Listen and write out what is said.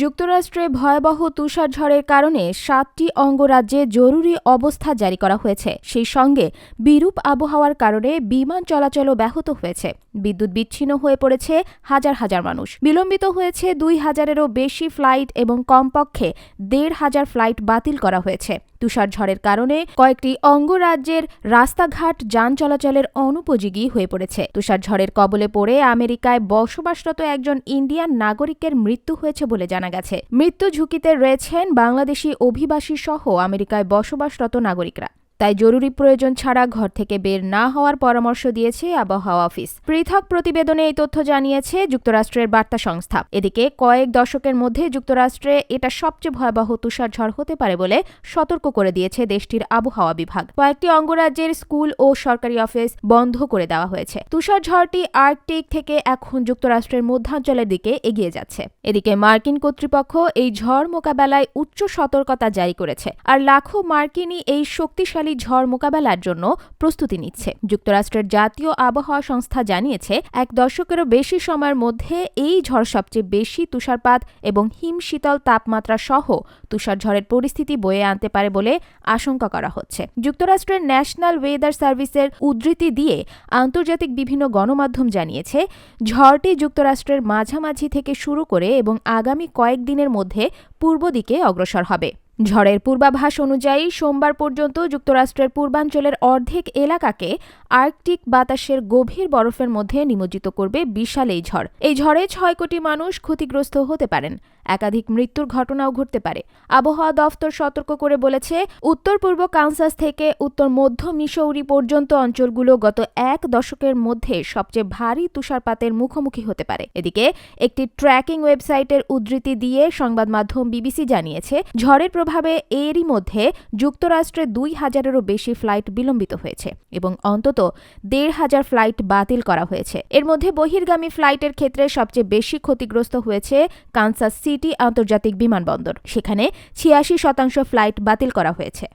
যুক্তরাষ্ট্রে ভয়াবহ তুষারঝড়ের কারণে সাতটি অঙ্গরাজ্যে জরুরি অবস্থা জারি করা হয়েছে। সেই সঙ্গে বিরূপ আবহাওয়ার কারণে বিমান চলাচলও ব্যাহত হয়েছে। বিদ্যুৎ বিচ্ছিন্ন হয়ে পড়েছে হাজার হাজার মানুষ। বিলম্বিত হয়েছে দুই হাজারেরও বেশি ফ্লাইট এবং কমপক্ষে দেড় হাজার ফ্লাইট বাতিল করা হয়েছে। তুষারঝড়ের কারণে কয়েকটি অঙ্গরাজ্যের রাস্তাঘাট যান চলাচলের অনুপযোগী হয়ে পড়েছে। তুষারঝড়ের কবলে পড়ে আমেরিকায় বসবাসরত একজন ইন্ডিয়ান নাগরিকের মৃত্যু হয়েছে বলে জানা গেছে। মৃত্যু ঝুঁকিতে রয়েছেন বাংলাদেশি অভিবাসী সহ আমেরিকায় বসবাসরত নাগরিকরা। তাই জরুরি প্রয়োজন ছাড়া ঘর থেকে বের না হওয়ার পরামর্শ দিয়েছে আবহাওয়া অফিস। পৃথক প্রতিবেদনে এই তথ্য জানিয়েছে যুক্তরাষ্ট্রের বার্তা সংস্থা। এদিকে কয়েক দশকের মধ্যে যুক্তরাষ্ট্রে এটা সবচেয়ে ভয়াবহ তুষারঝড় হতে পারে বলে সতর্ক করে দিয়েছে দেশটির আবহাওয়া বিভাগ। কয়েকটি অঙ্গরাজ্যের স্কুল ও সরকারি অফিস বন্ধ করে দেওয়া হয়েছে। তুষারঝড়টি আর্কটিক থেকে এখন যুক্তরাষ্ট্রের মধ্যাঞ্চলের দিকে এগিয়ে যাচ্ছে। এদিকে মার্কিন কর্তৃপক্ষ এই ঝড় মোকাবেলায় উচ্চ সতর্কতা জারি করেছে। আর লাখো মার্কিনই এই শক্তিশালী শক্তিশালী ঝড় মোকাবেলার জন্য প্রস্তুতি নিচ্ছে। যুক্তরাষ্ট্রের জাতীয় আবহাওয়া সংস্থা জানিয়েছে, এক দশকেরও বেশি সময়ের মধ্যে এই ঝড় সবচেয়ে বেশি তুষারপাত এবং হিম শীতল তাপমাত্রা সহ তুষারঝড়ের পরিস্থিতি বয়ে আনতে পারে বলে আশঙ্কা করা হচ্ছে। যুক্তরাষ্ট্রের ন্যাশনাল ওয়েদার সার্ভিসের উদ্ধৃতি দিয়ে আন্তর্জাতিক বিভিন্ন গণমাধ্যম জানিয়েছে, ঝড়টি যুক্তরাষ্ট্রের মাঝামাঝি থেকে শুরু করে এবং আগামী কয়েকদিনের মধ্যে পূর্ব দিকে অগ্রসর হবে। ঝড়ের পূর্বাভাস অনুযায়ী সোমবার পর্যন্ত যুক্তরাষ্ট্রের পূর্বাঞ্চলের অর্ধেক এলাকাকে আর্কটিক বাতাসের গভীর বরফের মধ্যে নিমজ্জিত করবে বিশাল এই ঝড়। এই ঝড়ে ছয় কোটি মানুষ ক্ষতিগ্রস্ত হতে পারেন। একাধিক মৃত্যুর ঘটনাও ঘটতে পারে। আবহাওয়া দফতর সতর্ক করে বলেছে, উত্তর পূর্ব কানসাস থেকে উত্তর মধ্য মিসৌরি পর্যন্ত অঞ্চলগুলো গত এক দশকের মধ্যে সবচেয়ে ভারী তুষারপাতের মুখোমুখি হতে পারে। এদিকে একটি ট্র্যাকিং ওয়েবসাইটের উদ্ধৃতি দিয়ে সংবাদ মাধ্যম বিবিসি জানিয়েছে, ঝড়ের প্রভাবে এরই মধ্যে যুক্তরাষ্ট্রে দুই হাজারেরও বেশি ফ্লাইট বিলম্বিত হয়েছে এবং অন্তত দেড় হাজার ফ্লাইট বাতিল করা হয়েছে। এর মধ্যে বহির্গামী ফ্লাইটের ক্ষেত্রে সবচেয়ে বেশি ক্ষতিগ্রস্ত হয়েছে কানসাস সিটি আন্তর্জাতিক বিমানবন্দর। সেখানে ছিয়াশি শতাংশ ফ্লাইট বাতিল করা হয়েছে।